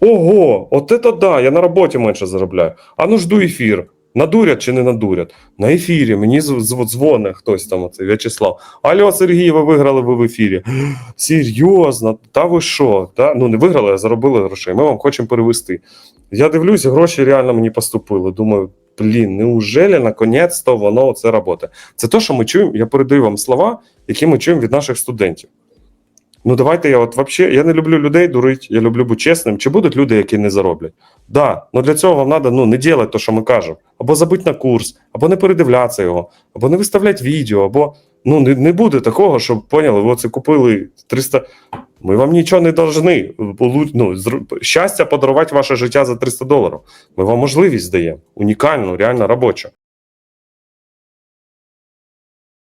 Ого, от це да, я на роботі менше заробляю. А ну жду ефір. Надурять чи не надурять? На ефірі мені дзвоне хтось там, оцей В'ячеслав. Алло, Сергій, ви виграли ви в ефірі. Серйозно, та ви що? Та? Ну не виграли, а заробили грошей. Ми вам хочемо перевести. Я дивлюсь, гроші реально мені поступили. Думаю, блін, неужели наконець-то воно це робота? Це те, що ми чуємо. Я передаю вам слова, які ми чуємо від наших студентів. Ну, давайте я от вообще, я не люблю людей дурить, я люблю бути чесним. Чи будуть люди, які не зароблять? Да, ну для цього вам треба ну, не робити те, що ми кажемо. Або забити на курс, або не передивлятися його, або не виставляти відео, або ну не, не буде такого, щоб поняли, ви це купили 300. Ми вам нічого не должны. Ну, щастя подарувати ваше життя за 300 доларів. Ми вам можливість даємо. Унікальну, реально робочу.